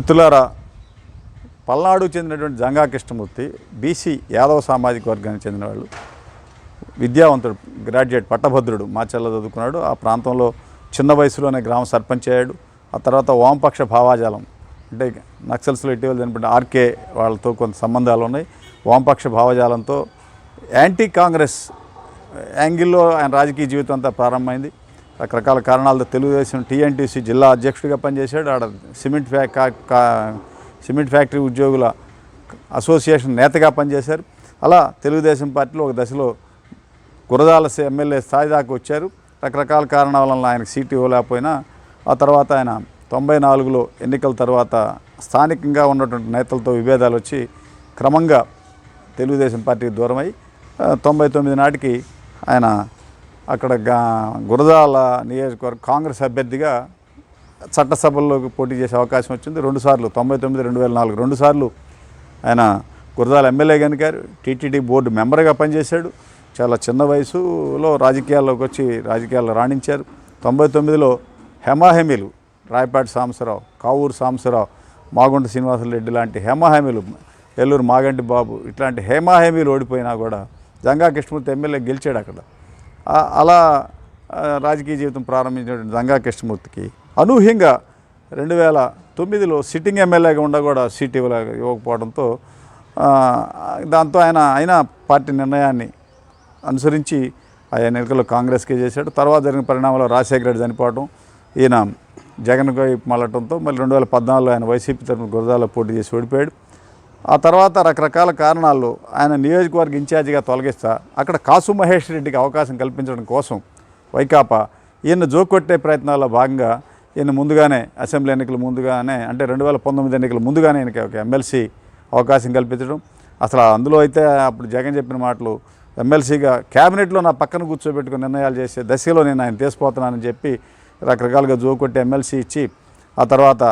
మిత్రులారా పల్నాడుకు చెందినటువంటి జంగా కృష్ణమూర్తి బీసీ యాదవ సామాజిక వర్గానికి చెందిన వాళ్ళు విద్యావంతుడు గ్రాడ్యుయేట్ పట్టభద్రుడు మాచల్ల చదువుకున్నాడు ఆ ప్రాంతంలో చిన్న వయసులోనే గ్రామ సర్పంచ్ అయ్యాడు ఆ తర్వాత వామపక్ష భావాజాలం అంటే నక్సల్స్లో ఇటీవల చనిపోయిన ఆర్కే వాళ్ళతో కొంత సంబంధాలు ఉన్నాయి వామపక్ష భావజాలంతో యాంటీ కాంగ్రెస్ యాంగిల్లో ఆయన రాజకీయ జీవితం అంతా ప్రారంభమైంది రకరకాల కారణాలతో తెలుగుదేశం టీఎన్టీసీ జిల్లా అధ్యక్షుడిగా పనిచేశాడు. ఆడ సిమెంట్ ఫ్యాక్ సిమెంట్ ఫ్యాక్టరీ ఉద్యోగుల అసోసియేషన్ నేతగా పనిచేశారు. అలా తెలుగుదేశం పార్టీలో ఒక దశలో గురజాల ఎమ్మెల్యే స్థాయి దాకా వచ్చారు. రకరకాల కారణాల వలన ఆయనకు సీటు ఇవ్వలేకపోయినా ఆ తర్వాత ఆయన తొంభై నాలుగులో ఎన్నికల తర్వాత స్థానికంగా ఉన్నటువంటి నేతలతో విభేదాలు వచ్చి క్రమంగా తెలుగుదేశం పార్టీకి దూరమై తొంభై తొమ్మిది నాటికి ఆయన అక్కడ గురజాల నియోజకవర్గ కాంగ్రెస్ అభ్యర్థిగా చట్టసభల్లోకి పోటీ చేసే అవకాశం వచ్చింది. రెండుసార్లు తొంభై తొమ్మిది రెండు వేల నాలుగు రెండుసార్లు ఆయన గురజాల ఎమ్మెల్యే కనుకారు టీటీడీ బోర్డు మెంబర్గా పనిచేశాడు. చాలా చిన్న వయసులో రాజకీయాల్లోకి వచ్చి రాజకీయాల్లో రాణించారు. తొంభై తొమ్మిదిలో హెమాహెమీలు రాయపాటి సాంబశివరావు కావూరు సాంబశివరావు మాగుంట శ్రీనివాసరెడ్డి లాంటి హేమాహేమీలు ఎల్లూరు మాగంటి బాబు ఇట్లాంటి హేమాహేమీలు ఓడిపోయినా కూడా జంగా కృష్ణమూర్తి ఎమ్మెల్యే గెలిచాడు అక్కడ. అలా రాజకీయ జీవితం ప్రారంభించినటువంటి దంగా కృష్ణమూర్తికి అనూహ్యంగా రెండు వేల తొమ్మిదిలో సిట్టింగ్ ఎమ్మెల్యేగా ఉండ కూడా సీట్ ఇవ్వలే ఇవ్వకపోవడంతో దాంతో ఆయన ఆయన పార్టీ నిర్ణయాన్ని అనుసరించి ఆయన ఎన్నికల్లో కాంగ్రెస్కే చేశాడు. తర్వాత జరిగిన పరిణామాల్లో రాజశేఖర రెడ్డి చనిపోవడం ఈయన జగన్ వైపు మళ్ళటంతో మళ్ళీ రెండు వేల పద్నాలుగులో ఆయన వైసీపీ తరఫున గురజాలో పోటీ చేసి ఓడిపోయాడు. ఆ తర్వాత రకరకాల కారణాలు ఆయన నియోజకవర్గ ఇన్ఛార్జిగా తొలగిస్తా అక్కడ కాసు మహేష్ రెడ్డికి అవకాశం కల్పించడం కోసం వైకాపా ఈయన జోకొట్టే ప్రయత్నాల్లో భాగంగా ఈయన ముందుగానే అసెంబ్లీ ఎన్నికల ముందుగానే అంటే రెండు వేల పంతొమ్మిది ఎన్నికల ముందుగానే ఈయనకి ఒక ఎమ్మెల్సీ అవకాశం కల్పించడం. అసలు అందులో అయితే అప్పుడు జగన్ చెప్పిన మాటలు ఎమ్మెల్సీగా క్యాబినెట్లో నా పక్కన కూర్చోబెట్టుకుని నిర్ణయాలు చేసే దశలో నేను ఆయన తీసుకుపోతున్నానని చెప్పి రకరకాలుగా జోకొట్టి ఎమ్మెల్సీ ఇచ్చి ఆ తర్వాత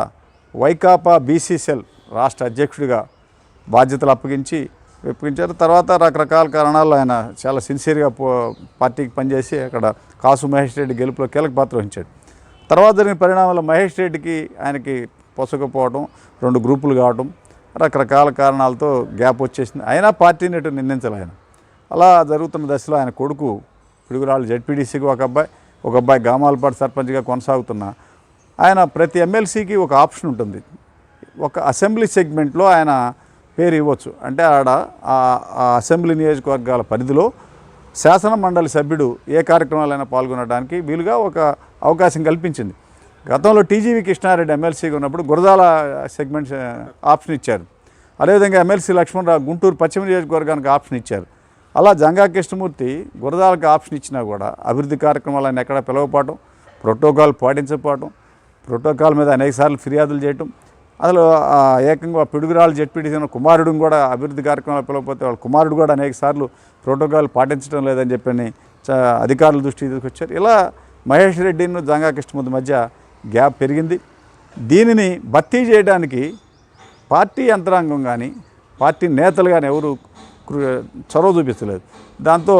వైకాపా బీసీ సెల్ రాష్ట్ర అధ్యక్షుడిగా బాధ్యతలు అప్పగించి ఒప్పించారు తర్వాత రకరకాల కారణాలు ఆయన చాలా సిన్సియర్గా పార్టీకి పనిచేసి అక్కడ కాసు మహేష్ రెడ్డి గెలుపులో కీలక పాత్ర వహించాడు. తర్వాత జరిగిన పరిణామాల్లో మహేష్ రెడ్డికి ఆయనకి పొసకపోవడం రెండు గ్రూపులు కావడం రకరకాల కారణాలతో గ్యాప్ వచ్చేసింది. అయినా పార్టీని ఇటు నిందించాలి ఆయన. అలా జరుగుతున్న దశలో ఆయన కొడుకు పిడుగురాళ్ళు జడ్పీడీసీకి ఒక అబ్బాయి ఒక అబ్బాయి గామాలపాటి సర్పంచ్గా కొనసాగుతున్న ఆయన ప్రతి ఎమ్మెల్సీకి ఒక ఆప్షన్ ఉంటుంది. ఒక అసెంబ్లీ సెగ్మెంట్లో ఆయన పేరు ఇవ్వచ్చు. అంటే ఆడ ఆ- అసెంబ్లీ నియోజకవర్గాల పరిధిలో శాసన మండలి సభ్యుడు ఏ కార్యక్రమాలైనా పాల్గొనడానికి వీలుగా ఒక అవకాశం కల్పించింది. గతంలో టీజీవీ కృష్ణారెడ్డి ఎమ్మెల్సీగా ఉన్నప్పుడు గురజాల సెగ్మెంట్ ఆప్షన్ ఇచ్చారు. అదేవిధంగా ఎమ్మెల్సీ లక్ష్మణరావు గుంటూరు పశ్చిమ నియోజకవర్గానికి ఆప్షన్ ఇచ్చారు. అలా జంగా కృష్ణమూర్తి గురజాలకు ఆప్షన్ ఇచ్చినా కూడా అభివృద్ధి కార్యక్రమాలను ఎక్కడ పిలవకపోవడం ప్రోటోకాల్ పాటించకపోవడం ప్రోటోకాల్ మీద అనేకసార్లు ఫిర్యాదులు చేయటం అసలు ఏకంగా పిడుగురాలు జడ్పీటీసిన కుమారుడు కూడా అభివృద్ధి కార్యక్రమాలు పిలవకపోతే వాళ్ళ కుమారుడు కూడా అనేక సార్లు ప్రోటోకాల్ పాటించడం లేదని చెప్పని అధికారుల దృష్టికి తీసుకొచ్చారు. ఇలా మహేష్ రెడ్డిను జంగా కృష్ణమూర్తి మధ్య గ్యాప్ పెరిగింది. దీనిని భర్తీ చేయడానికి పార్టీ యంత్రాంగం కానీ పార్టీ నేతలు కానీ ఎవరు చొరవ చూపిస్తలేదు. దాంతో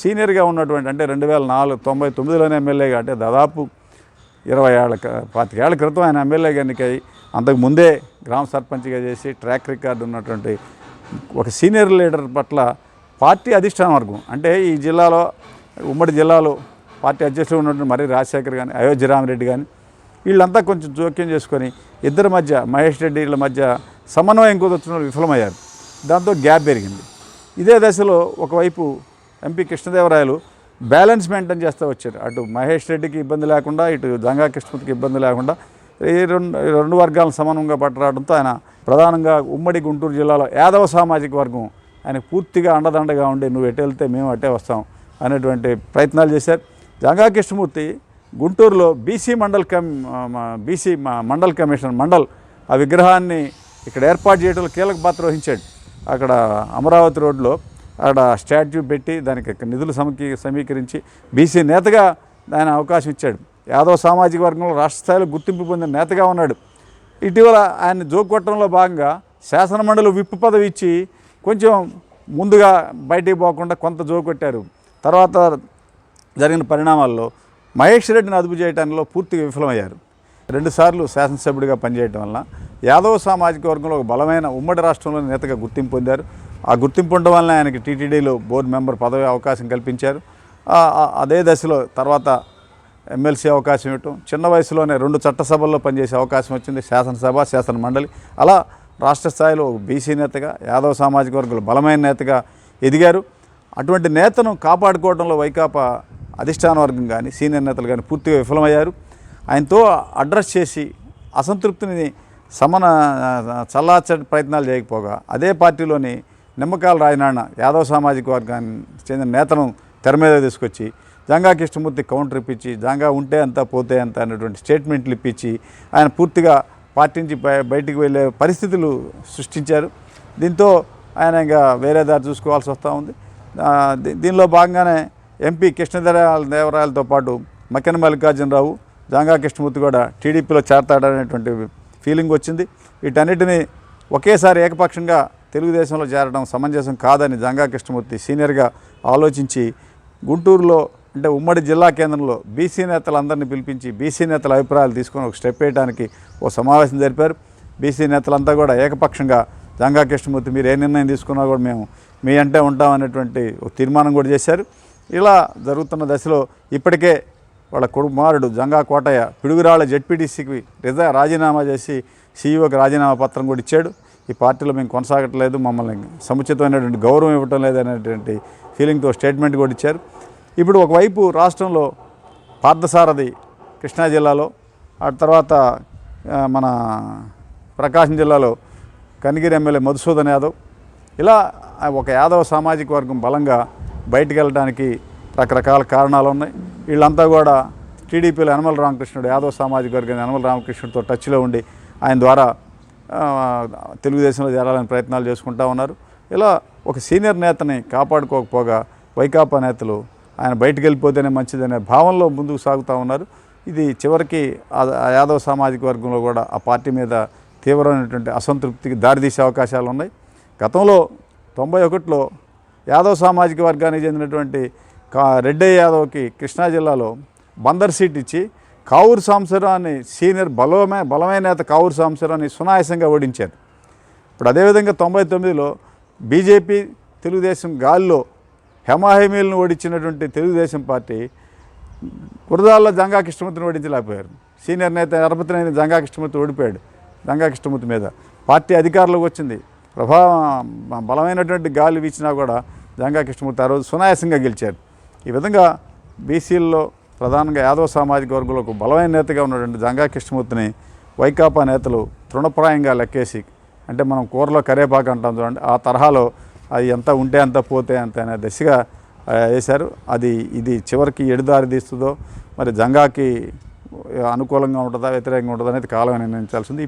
సీనియర్గా ఉన్నటువంటి అంటే రెండు వేల నాలుగు తొంభై తొమ్మిదిలోనే ఎమ్మెల్యేగా అంటే దాదాపు ఇరవై ఏళ్ళ పాతికేళ్ళ క్రితం ఆయన ఎమ్మెల్యేగా ఎన్నికై అంతకు ముందే గ్రామ సర్పంచ్గా చేసి ట్రాక్ రికార్డు ఉన్నటువంటి ఒక సీనియర్ లీడర్ పట్ల పార్టీ అధిష్టాన వర్గం అంటే ఈ జిల్లాలో ఉమ్మడి జిల్లాలో పార్టీ అధ్యక్షులు ఉన్నటువంటి మరి రాజశేఖర్ కానీ అయోధ్య రామరెడ్డి కానీ వీళ్ళంతా కొంచెం జోక్యం చేసుకొని ఇద్దరి మధ్య మహేష్ రెడ్డి వీళ్ళ మధ్య సమన్వయం కుదర్చడంలో విఫలమయ్యారు. దాంతో గ్యాప్ పెరిగింది. ఇదే దశలో ఒకవైపు ఎంపీ కృష్ణదేవరాయలు బ్యాలెన్స్ మెయింటైన్ చేస్తూ వచ్చారు. అటు మహేష్ రెడ్డికి ఇబ్బంది లేకుండా ఇటు జంగా కృష్ణమూర్తికి ఇబ్బంది లేకుండా ఈ రెండు రెండు వర్గాలను సమానంగా పట్టరావడంతో ఆయన ప్రధానంగా ఉమ్మడి గుంటూరు జిల్లాలో యాదవ సామాజిక వర్గం. ఆయన పూర్తిగా అండదండగా ఉండి నువ్వు ఎటు వెళ్తే మేము అట్టే వస్తాం అనేటువంటి ప్రయత్నాలు చేశారు. జంగా కృష్ణమూర్తి గుంటూరులో BC Mandal cum BC Mandal commission Mandal ఆ విగ్రహాన్ని ఇక్కడ ఏర్పాటు చేయడంలో కీలక పాత్ర వహించాడు. అక్కడ అమరావతి రోడ్లో అక్కడ స్టాట్యూ పెట్టి దానికి నిధులు సమకీ సమీకరించి బీసీ నేతగా ఆయన అవకాశం ఇచ్చాడు. యాదవ సామాజిక వర్గంలో రాష్ట్ర స్థాయిలో గుర్తింపు పొందిన నేతగా ఉన్నాడు. ఇటీవల ఆయన జోకొట్టడంలో భాగంగా శాసనమండలి విప్పు పదవి ఇచ్చి కొంచెం ముందుగా బయటికి పోకుండా కొంత జోకొట్టారు తర్వాత జరిగిన పరిణామాల్లో మహేష్ రెడ్డిని అదుపు చేయడంలో పూర్తిగా విఫలమయ్యారు. రెండుసార్లు శాసనసభ్యుడిగా పనిచేయడం వల్ల యాదవ సామాజిక వర్గంలో ఒక బలమైన ఉమ్మడి రాష్ట్రంలో నేతగా గుర్తింపు పొందారు. ఆ గుర్తింపు ఉండడం వలన ఆయనకి టీటీడీలో బోర్డు మెంబర్ పదవి అవకాశం కల్పించారు. అదే దశలో తర్వాత ఎమ్మెల్సీ అవకాశం ఇవ్వటం చిన్న వయసులోనే రెండు చట్టసభల్లో పనిచేసే అవకాశం వచ్చింది శాసనసభ శాసన మండలి. అలా రాష్ట్ర స్థాయిలో బీసీ నేతగా యాదవ సామాజిక వర్గాల బలమైన నేతగా ఎదిగారు. అటువంటి నేతను కాపాడుకోవడంలో వైకాపా అధిష్టాన వర్గం కానీ సీనియర్ నేతలు కానీ పూర్తిగా విఫలమయ్యారు. ఆయనతో అడ్రస్ చేసి అసంతృప్తిని సమన చల్లార్చ ప్రయత్నాలు చేయకపోగా అదే పార్టీలోని నిమ్మకాయల రాజనాన్న యాదవ సామాజిక వర్గానికి చెందిన నేతను తెర మీద తీసుకొచ్చి జంగా కృష్ణమూర్తి కౌంటర్ ఇప్పించి జంగా ఉంటే అంత పోతే అంత అనేటువంటి స్టేట్మెంట్లు ఇప్పించి ఆయన పూర్తిగా పార్టీ నుంచి బయటికి వెళ్ళే పరిస్థితులు సృష్టించారు. దీంతో ఆయన ఇంకా వేరే దారి చూసుకోవాల్సి వస్తూ ఉంది. దీ- దీనిలో భాగంగానే ఎంపీ కృష్ణదేవరాయల దేవరాయలతో పాటు మక్కెన మల్లికార్జునరావు జాంగా కృష్ణమూర్తి కూడా టీడీపీలో చేరతాడనేటువంటి ఫీలింగ్ వచ్చింది. వీటన్నిటిని ఒకేసారి ఏకపక్షంగా తెలుగుదేశంలో చేరడం సమంజసం కాదని జంగా కృష్ణమూర్తి సీనియర్గా ఆలోచించి గుంటూరులో అంటే ఉమ్మడి జిల్లా కేంద్రంలో బీసీ నేతలందరినీ పిలిపించి బీసీ నేతల అభిప్రాయాలు తీసుకొని ఒక స్టెప్ వేయడానికి ఓ సమావేశం జరిపారు. బీసీ నేతలంతా కూడా ఏకపక్షంగా జంగా కృష్ణమూర్తి మీరు ఏ నిర్ణయం తీసుకున్నా కూడా మేము మీ అంటే ఉంటామనేటువంటి ఒక తీర్మానం కూడా చేశారు. ఇలా జరుగుతున్న దశలో ఇప్పటికే వాళ్ళ కుమారుడు జంగా కోటయ్య పిడుగురాళ్ళ జడ్పీటీసీకి రిజా రాజీనామా చేసి సీఈఓకి రాజీనామా పత్రం కూడా ఇచ్చాడు. ఈ పార్టీలో మేము కొనసాగట్లేదు మమ్మల్ని సముచితమైనటువంటి గౌరవం ఇవ్వటం లేదనేటువంటి ఫీలింగ్తో స్టేట్మెంట్ కూడా ఇచ్చారు. ఇప్పుడు ఒకవైపు రాష్ట్రంలో పార్థసారథి కృష్ణా జిల్లాలో ఆ తర్వాత మన ప్రకాశం జిల్లాలో కనిగిరి ఎమ్మెల్యే మధుసూదన్ యాదవ్. ఇలా ఒక యాదవ సామాజిక వర్గం బలంగా బయటికి వెళ్ళడానికి రకరకాల కారణాలు ఉన్నాయి. వీళ్ళంతా కూడా టీడీపీలో యనమల రామకృష్ణుడు యాదవ సామాజిక వర్గం యనమల రామకృష్ణుడితో టచ్లో ఉండి ఆయన ద్వారా తెలుగుదేశంలో చేరాలని ప్రయత్నాలు చేసుకుంటా ఉన్నారు. ఇలా ఒక సీనియర్ నేతని కాపాడుకోకపోగా వైకాపా నేతలు ఆయన బయటకు వెళ్ళిపోతేనే మంచిదనే భావనలో ముందుకు సాగుతూ ఉన్నారు. ఇది చివరికి ఆ- యాదవ సామాజిక వర్గంలో కూడా ఆ పార్టీ మీద తీవ్రమైనటువంటి అసంతృప్తికి దారితీసే అవకాశాలు ఉన్నాయి. గతంలో తొంభై ఒకటిలో యాదవ్ సామాజిక వర్గానికి చెందినటువంటి కా రెడ్డయ్య యాదవ్కి కృష్ణా జిల్లాలో బందర్ సీట్ ఇచ్చి కావూరు సాంసరాన్ని సీనియర్ బలమే బలమైన నేత కావూరు సాంసరాన్ని సునాయాసంగా ఓడించారు. ఇప్పుడు అదేవిధంగా తొంభై తొమ్మిదిలో బీజేపీ తెలుగుదేశం గాల్లో హెమాహెమీలను ఓడించినటువంటి తెలుగుదేశం పార్టీ కురదాల్లో జంగా కృష్ణమూర్తిని ఓడించలేకపోయారు. సీనియర్ నేత ఎరపతినేని జంగా కృష్ణమూర్తి ఓడిపోయాడు జంగా కృష్ణమూర్తి మీద. పార్టీ అధికారంలోకి వచ్చింది. ప్రభావం బలమైనటువంటి గాలి వీచినా కూడా జంగా కృష్ణమూర్తి ఆ రోజు సునాయాసంగా గెలిచారు. ఈ విధంగా బీసీల్లో ప్రధానంగా యాదవ సామాజిక వర్గంలో బలమైన నేతగా ఉన్నటువంటి జంగా కృష్ణమూర్తిని వైకాపా నేతలు తృణప్రాయంగా లెక్కేసి అంటే మనం కూరలో కరేపాకు అంటాం చూడండి ఆ తరహాలో అది ఎంత ఉంటే అంత పోతే అంత అనే దశగా వేశారు. అది ఇది చివరికి ఎడుదారి తీస్తుందో మరి జంగాకి అనుకూలంగా ఉంటుందా వ్యతిరేకంగా ఉంటుందా అనేది కాలం నిర్ణయించాల్సింది.